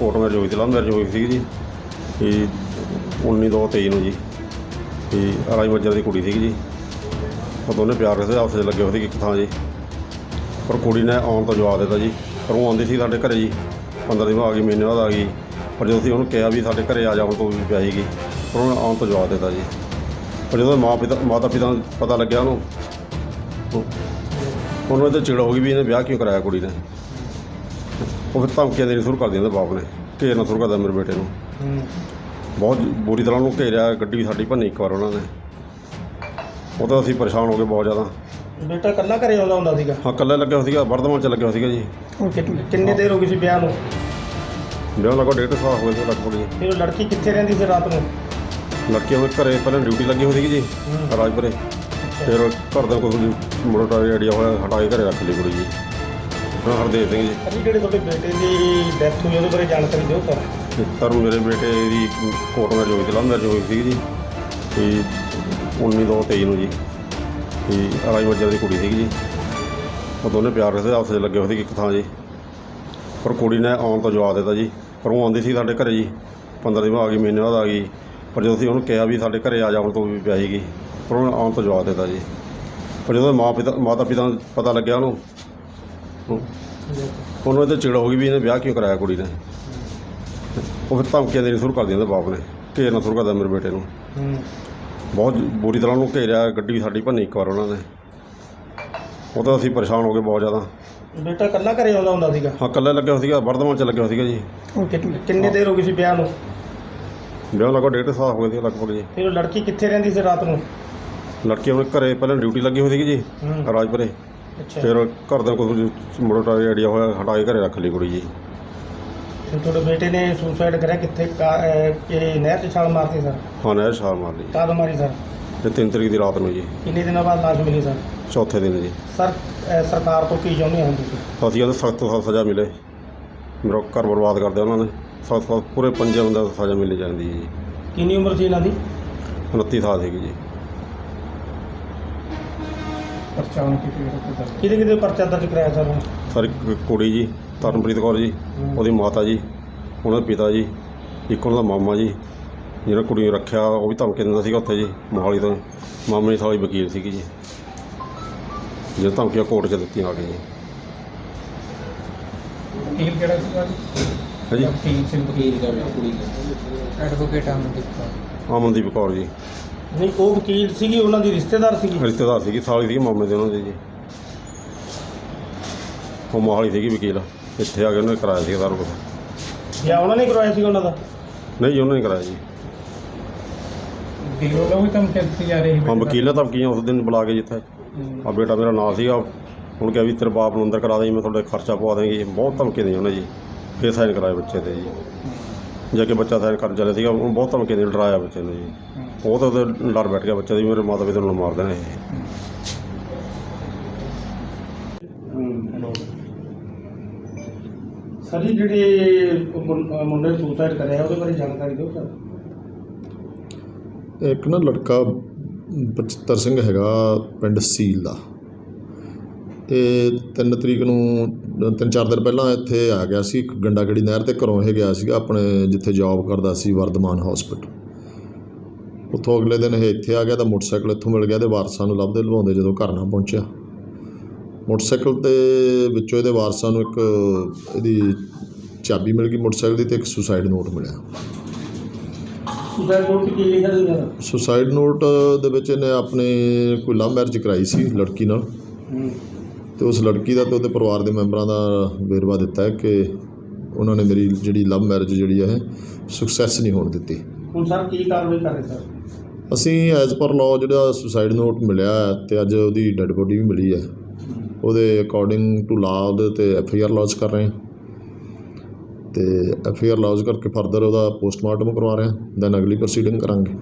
ਕੋਟ marriage ਹੋਈ ਸੀ ਲਵ ਹੋਈ ਸੀ ਜੀ। ਇਹ 19 ਦੋ 23 ਨੂੰ ਜੀ। ਇਹ ਰਾਜ ਮੱਜਰ ਦੀ ਕੁੜੀ ਸੀਗੀ ਜੀ। ਉਹ ਦੋਨੇ ਪਿਆਰ ਕਰਦੇ, ਆਪਸ ਵਿੱਚ ਲੱਗੇ ਹੋਏ ਸੀ ਇੱਕ ਥਾਂ ਜੀ। ਪਰ ਕੁੜੀ ਨੇ ਆਉਣ ਤੋਂ ਜਵਾਬ ਦਿੱਤਾ ਜੀ। ਪਰ ਉਹ ਆਉਂਦੀ ਸੀ ਸਾਡੇ ਘਰੇ ਜੀ। 15 ਦਿਨ ਆ ਗਈ, ਮਹੀਨੇ ਬਾਅਦ ਆ ਗਈ। ਪਰ ਜਦੋਂ ਅਸੀਂ ਉਹਨੂੰ ਕਿਹਾ ਵੀ ਸਾਡੇ ਘਰੇ ਆ ਜਾਣ ਤੋਂ ਵੀ ਪਿਆਈਗੀ ਪਰ ਉਹਨੇ ਆਉਣ ਤੋਂ ਜਵਾਬ ਦਿੱਤਾ ਜੀ। ਪਰ ਜਦੋਂ ਮਾਂ ਪਿਤਾ, ਮਾਤਾ ਪਿਤਾ ਨੂੰ ਪਤਾ ਲੱਗਿਆ ਉਹਨੂੰ ਉਹਨੂੰ ਇਹ ਤਾਂ ਚਿੜ ਹੋ ਗਈ ਵੀ ਇਹਨੇ ਵਿਆਹ ਕਿਉਂ ਕਰਾਇਆ ਕੁੜੀ ਨੇ। ਉਹ ਫਿਰ ਧਮਕੀਆਂ ਦੇਣੀ ਸ਼ੁਰੂ ਕਰ ਦਿੰਦਾ ਬਾਪ ਨੇ ਘੇਰਨਾ ਸ਼ੁਰੂ ਕਰਦਾ ਮੇਰੇ ਬੇਟੇ ਨੂੰ। ਹੂੰ ਬਹੁਤ ਬੁਰੀ ਤਰ੍ਹਾਂ ਉਹਨੂੰ ਘੇਰਿਆ ਗੱਡੀ ਵੀ ਸਾਡੀ ਭੰਨੀ ਇੱਕ ਵਾਰ ਉਹਨਾਂ ਨੇ। ਉਹ ਤਾਂ ਅਸੀਂ ਪਰੇਸ਼ਾਨ ਹੋ ਗਏ ਬਹੁਤ ਜ਼ਿਆਦਾ। ਬੇਟਾ ਇਕੱਲਾ ਘਰੇ ਆਉਂਦਾ ਹੁੰਦਾ ਸੀਗਾ? ਹਾਂ ਇਕੱਲਾ ਲੱਗਿਆ ਹੋਇਆ ਸੀਗਾ ਵਰਧਮਾਨ ਚ ਲੱਗਿਆ ਹੋਇਆ ਸੀਗਾ ਜੀ। ਕਿੰਨੀ ਦੇਰ ਹੋ ਗਈ ਸੀ ਵਿਆਹ ਨੂੰ? ਵਿਆਹ ਲਗੋ ਡੇਢ ਸਾਲ ਹੋ ਸੀ ਲਗਭਗ ਜੀ। ਉਹ ਲੜਕੀ ਕਿੱਥੇ ਰਹਿੰਦੀ ਸੀ ਰਾਤ ਨੂੰ? ਲੜਕੀ ਉਹ ਘਰੇ ਪਹਿਲਾਂ ਡਿਊਟੀ ਲੱਗੀ ਹੋਈ ਸੀਗੀ ਜੀ। ਰਾਜਪੁਰੇ। ਫਿਰ ਘਰ ਦਾ ਕੋਈ ਮੁੰਡਾ ਆਈਡੀਆ ਹੋਇਆ ਹਟਾ ਕੇ ਘਰੇ ਰੱਖ ਲਈ ਕੁੜੀ ਜੀ। ਹਰਦੇਵ ਸਿੰਘ ਜੀ। ਅਜੀ ਜਿਹੜੇ ਤੁਹਾਡੇ ਬੇਟੇ ਦੀ ਡੈਥ ਹੋਈ ਉਹਦੇ ਬਾਰੇ ਜਾਣਕਾਰੀ ਦਿਓ ਸਰ। ਤੇ ਸਰ ਮੇਰੇ ਬੇਟੇ ਦੀ ਕੋਰਟ ਮੈਰਿਜ ਹੋਈ ਸੀ ਲਵ ਮੈਰਿਜ ਹੋਈ ਸੀਗੀ ਜੀ। ਤੇ 19 ਦੋ 23 ਨੂੰ ਜੀ। ਤੇ ਰਾਜ ਮੱਜਰ ਦੀ ਕੁੜੀ ਸੀਗੀ ਜੀ। ਉਹ ਦੋਨੇ ਪਿਆਰ ਕਰਦੇ ਆਪਸ ਵਿੱਚ ਲੱਗੇ ਹੋਏ ਸੀ ਇੱਕ ਥਾਂ ਜੀ। ਪਰ ਕੁੜੀ ਨੇ ਆਉਣ ਤੋਂ ਜਵਾਬ ਦਿੱਤਾ ਜੀ। ਪਰ ਉਹ ਆਉਂਦੀ ਸੀ ਸਾਡੇ ਘਰੇ ਜੀ। 15 ਦਿਨ ਬਾਅਦ ਆ ਗਈ ਮਹੀਨੇ ਬਾਅਦ ਆ ਗਈ। ਪਰ ਜਦੋਂ ਅਸੀਂ ਉਹਨੂੰ ਕਿਹਾ ਵੀ ਸਾਡੇ ਘਰੇ ਆ ਜਾਣ ਤੋਂ ਵੀ ਪਿਆਈਗੀ ਪਰ ਉਹਨੇ ਆਉਣ ਤੋਂ ਜਵਾਬ ਦਿੱਤਾ ਜੀ। ਪਰ ਜਦੋਂ ਮਾਂ ਪਿਤਾ ਮਾਤਾ ਪਿਤਾ ਨੂੰ ਪਤਾ ਲੱਗਿਆ ਉਹਨੂੰ ਉਹ- ਉਹਨੂੰ ਤਾਂ ਚਿੜ ਹੋ ਗਈ ਵੀ ਇਹਨੇ ਵਿਆਹ ਕਿਉਂ ਕਰਾਇਆ ਕੁੜੀ ਨੇ? ਉਹ ਫਿਰ ਧਮਕੀਆਂ ਦੇਣੀ ਸ਼ੁਰੂ ਕਰ ਦਿੰਦਾ ਬਾਪ ਨੇ। ਘੇਰਨਾ ਸ਼ੁਰੂ ਕਰਦਾ ਮੇਰੇ ਬੇਟੇ ਨੂੰ। ਬਹੁਤ ਬੁਰੀ ਤਰ੍ਹਾਂ ਉਹਨੂੰ ਘੇਰਿਆ ਗੱਡੀ ਵੀ ਸਾਡੀ ਭੰਨੀ ਇੱਕ ਵਾਰ ਉਹਨਾਂ ਨੇ। ਉਹ ਤਾਂ ਅਸੀਂ ਪਰੇਸ਼ਾਨ ਹੋ ਗਏ ਬਹੁਤ ਜ਼ਿਆਦਾ। ਬੇਟਾ ਇਕੱਲਾ ਘਰੇ ਆਉਂਦਾ ਹੁੰਦਾ ਸੀਗਾ? ਹਾਂ ਇਕੱਲਾ ਲੱਗਿਆ ਹੋਇਆ ਸੀਗਾ ਵਰਧਮਾਨ ਚ ਲੱਗਿਆ ਹੋਇਆ ਸੀਗਾ ਜੀ। ਹੁਣ ਕਿੰਨ- ਕਿੰਨੀ ਦੇਰ ਹੋ ਗਈ ਸੀ ਵਿਆਹ ਨੂੰ? ਵਿਆਹ ਲਗੋ ਡੇਢ ਸਾਲ ਹੋ ਗਏ ਸੀ ਲਗਭਗ ਜੀ। ਫਿਰ ਉਹ ਲੜਕੀ ਕਿੱਥੇ ਰਹਿੰਦੀ ਸੀ ਰਾਤ ਨੂੰ? ਲੜਕੀ ਉਹਨੇ ਘਰੇ ਪਹਿਲਾਂ ਡਿਊਟੀ ਲੱਗੀ ਹੋਈ ਸੀਗੀ ਜੀ। ਰਾਜਪੁਰੇ। ਅੱਛਾ। ਫਿਰ ਘਰ ਦਾ ਕੋਈ ਮੁੰਡਾ ਆਈਡੀਆ ਹੋਇਆ ਹਟਾ ਕੇ ਘਰੇ ਰੱਖ ਲਈ ਕੁੜੀ ਜੀ। ਫਿਰ ਤੁਹਾਡੇ ਬੇਟੇ ਨੇ ਸੁਸਾਈਡ ਕਰਿਆ ਕਿੱਥੇ? ਕਾ- ਅਹ, ਕਿ ਨਹਿਰ 'ਚ ਛਾਲ ਮਾਰਤੀ ਸਰ? ਹਾਂ ਨਹਿਰ ਛਾਲ ਮਾਰ ਲਈ ਕਦ ਮਾਰੀ ਸਰ? ਤੇ 3 ਤਰੀਕ ਦੀ ਰਾਤ ਨੂੰ ਜੀ। ਕਿੰਨੇ ਦਿਨਾਂ ਬਾਅਦ ਲਾਸ਼ ਮਿਲੀ ਸਰ? ਚੌਥੇ ਦਿਨ ਜੀ। ਸਰ ਅਹ, ਸਰਕਾਰ ਤੋਂ ਕੀ ਚਾਹੁੰਦੇ ਹੋ ਤੁਸੀਂ? ਅਸੀਂ ਸਖਤ ਤੋਂ ਸਖਤ ਸਜ਼ਾ ਮਿਲੇ। ਮੇਰਾ ਘਰ ਬਰਬਾਦ ਕਰ ਦਿਆ ਉਹਨਾਂ ਨੇ। ਸਖਤ ਸਖਤ ਪੂਰੇ ਪੰਜੇ ਬੰਦਿਆਂ ਨੂੰ ਸਜ਼ਾ ਚਾਹੀਦੀ ਹੈ ਜੀ। ਕਿੰਨੀ ਉਮਰ ਸੀ ਇਹਨਾਂ ਦੀ? 29 ਸਾਲ ਸੀਗੀ ਜੀ। ਕਿਹਦੇ ਕਿਹਦੇ ਪਰਚਾ ਦਰਜ ਕਰਾਇਆ ਸਰ ਹੁਣ? ਸਰ ਇੱਕ ਕੁੜੀ ਜੀ ਤਰਨਪ੍ਰੀਤ ਕੌਰ ਜੀ ਉਹਦੀ ਮਾਤਾ ਜੀ ਉਹਨਾਂ ਦੇ ਪਿਤਾ ਜੀ ਇੱਕ ਉਹਨਾਂ ਦਾ ਮਾਮਾ ਜੀ ਜਿਹੜਾ ਕੁੜੀ ਨੂੰ ਰੱਖਿਆ ਉਹ ਵੀ ਧਮਕੀ ਦਿੰਦਾ ਸੀਗਾ ਉੱਥੇ ਜੀ ਮੋਹਾਲੀ ਤੋਂ। ਮਾਮੇ ਦੀ ਸਾਲੀ ਵਕੀਲ ਸੀਗੀ ਜੀ। ਜਿਹੜੇ ਧਮਕੀਆਂ ਕੋਰਟ 'ਚ ਦਿੱਤੀਆਂ ਆ ਕੇ ਜੀ। ਵਕੀਲ ਕਿਹੜਾ ਸੀਗਾ? ਜੀ ਹੈ ਜੀ ਵਕੀਲ ਸਿੰਘ ਵਕੀਲ ਦਾ ਕੁੜੀ ਐਡਵੋਕੇਟ ਅਮਨਦੀਪ ਕੌਰ। ਅਮਨਦੀਪ ਕੌਰ ਜੀ। ਨਹੀਂ ਉਹ ਵਕੀਲ ਸੀਗੀ ਉਹਨਾਂ ਦੀ ਰਿਸ਼ਤੇਦਾਰ ਸੀਗੀ। ਰਿਸ਼ਤੇਦਾਰ ਸੀਗੀ ਸਾਲੀ ਸੀਗੀ ਮਾਮੇ ਦੇ ਉਹਨਾਂ ਦੇ ਜੀ। ਉਹ ਮੋਹਾਲੀ ਸੀਗੀ ਵਕੀਲ ਇੱਥੇ ਆ ਕੇ ਉਹਨੇ ਕਰਾਇਆ ਸੀ ਸਾਰਾ ਕੁਛ। ਜਾਂ ਉਹਨਾਂ ਨੇ ਕਰਵਾਇਆ ਸੀ ਉਹਨਾਂ ਦਾ? ਨਹੀਂ ਜੀ ਉਹਨੇ ਨਹੀਂ ਕਰਾਇਆ ਜੀ। ਵਕੀਲ ਉਹ ਵੀ ਦਿੱਤੀ ਜਾ ਰਹੀ ਹਾਂ ਵਕੀਲ ਨੇ ਧਮਕੀਆਂ ਉਸ ਦਿਨ ਬੁਲਾ ਕੇ ਜਿੱਥੇ। ਆ ਬੇਟਾ ਮੇਰਾ ਨਾਂ ਸੀਗਾ ਹੁਣ ਕਿਹਾ ਵੀ ਤੇਰੇ ਬਾਪ ਨੂੰ ਅੰਦਰ ਕਰਾ ਦੇਂ ਮੈਂ ਤੁਹਾਡੇ ਖਰਚਾ ਪਵਾ ਦੇਂਗੀ ਬਹੁਤ ਧਮਕੀ ਦੇਈ ਉਹਨੇ ਜੀ। ਫੇਰ ਸਾਈਨ ਕਰਾਏ ਬੱਚੇ ਤੇ ਜੀ। ਜੇ ਕਿ ਬੱਚਾ ਸਾਈਨ ਕਰਨ ਚੱਲਿਆ ਸੀਗਾ ਉਹਨੂੰ ਬਹੁਤ ਧਮਕੀ ਦੇ ਡਰਾਇਆ ਬੱਚੇ ਨੂੰ ਜੀ। ਉਹ ਤਾਂ ਉਹਦੇ ਡਰ ਬੈਠ ਗਿਆ ਬੱਚਾ ਦੀ ਮੇਰੇ ਮਾਤਾ ਪਿਤਾ ਨੂੰ ਮਾਰ ਦੇਣਾ ਇਹ। ਸਰ ਜੀ ਜਿਹੜੇ ਮੁੰ- ਮੁੰਡੇ ਨੇ ਸੁਸਾਈਡ ਕਰਿਆ ਉਹਦੇ ਬਾਰੇ ਜਾਣਕਾਰੀ ਦਿਓ ਸਰ। ਇੱਕ ਨਾ ਲੜਕਾ ਬਚਿੱਤਰ ਸਿੰਘ ਹੈਗਾ ਪਿੰਡ ਸੀਲ ਦਾ। ਇਹ 3 ਤਰੀਕ ਨੂੰ ਤਿੰਨ ਚਾਰ ਦਿਨ ਪਹਿਲਾਂ ਇੱਥੇ ਆ ਗਿਆ ਸੀ ਗੰਡਾਗੜੀ ਨਹਿਰ ਤੇ ਘਰੋਂ ਇਹ ਗਿਆ ਸੀਗਾ ਆਪਣੇ ਜਿੱਥੇ ਜੌਬ ਕਰਦਾ ਸੀ ਵਰਧਮਾਨ ਹਸਪੀਟਲ ਉੱਥੋਂ ਅਗਲੇ ਦਿਨ ਇਹ ਇੱਥੇ ਆ ਗਿਆ ਤਾਂ ਮੋਟਰਸਾਈਕਲ ਇੱਥੋਂ ਮਿਲ ਗਿਆ ਤੇ ਵਾਰਸਾਂ ਨੂੰ ਲੱਭਦੇ ਲਵਾਉਂਦੇ ਜਦੋਂ ਘਰ ਨਾ ਪਹੁੰਚਿਆ। ਮੋਟਰਸਾਈਕਲ ਤੇ ਵਿੱਚੋਂ ਇਹਦੇ ਵਾਰਸਾਂ ਨੂੰ ਇੱਕ ਇਹਦੀ ਚਾਬੀ ਮਿਲ ਗਈ ਮੋਟਰਸਾਈਕਲ ਦੀ ਤੇ ਇੱਕ ਸੁਸਾਈਡ ਨੋਟ ਮਿਲਿਆ। ਸੁਸਾਈਡ ਨੋਟ 'ਚ ਕੀ ਲਿਖਿਆ ਸੀ ਸਰ ਸੁਸਾਈਡ ਨੋਟ ਦੇ ਵਿੱਚ ਇਹਨੇ ਆਪਣੇ ਕੋਈ ਲਵ ਮੈਰਿਜ ਕਰਾਈ ਸੀ ਲੜਕੀ ਨਾਲ। ਤੇ ਉਸ ਲੜਕੀ ਦਾ ਤੇ ਉਹਦੇ ਪਰਿਵਾਰ ਦੇ ਮੈਂਬਰਾਂ ਦਾ ਵੇਰਵਾ ਦਿੱਤਾ ਹੈ ਕਿ ਉਹਨਾਂ ਨੇ ਮੇਰੀ ਜਿਹੜੀ ਲਵ ਮੈਰਿਜ ਜਿਹੜੀ ਹੈ ਸਕਸੈਸ ਨਹੀਂ ਹੋਣ ਦਿੱਤੀ। ਹੁਣ ਸਰ ਕੀ ਕਾਰਵਾਈ ਕਰ ਰਹੇ ਸਰ? ਅਸੀਂ ਐਜ਼ ਪਰ ਲਾਅ ਜਿਹੜਾ ਸੁਸਾਈਡ ਨੋਟ ਮਿਲਿਆ ਹੈ ਤੇ ਅੱਜ ਉਹਦੀ ਡੈੱਡ ਬੋਡੀ ਵੀ ਮਿਲੀ ਹੈ। ਉਹਦੇ ਅਕੋਰਡਿੰਗ ਟੂ ਲਾਅ ਉਹਦੇ ਤੇ ਐਫ ਆਈ ਆਰ ਲੌਂਚ ਕਰ ਰਹੇ ਹਾਂ। ਤੇ ਐਫ ਆਈ ਆਰ ਲੌਂਚ ਕਰਕੇ ਫਰਦਰ ਉਹਦਾ ਪੋਸਟਮਾਰਟਮ ਕਰਵਾ ਰਹੇ ਹਾਂ ਦੈਨ ਅਗਲੀ ਪ੍ਰੋਸੀਡਿੰਗ ਕਰਾਂਗੇ।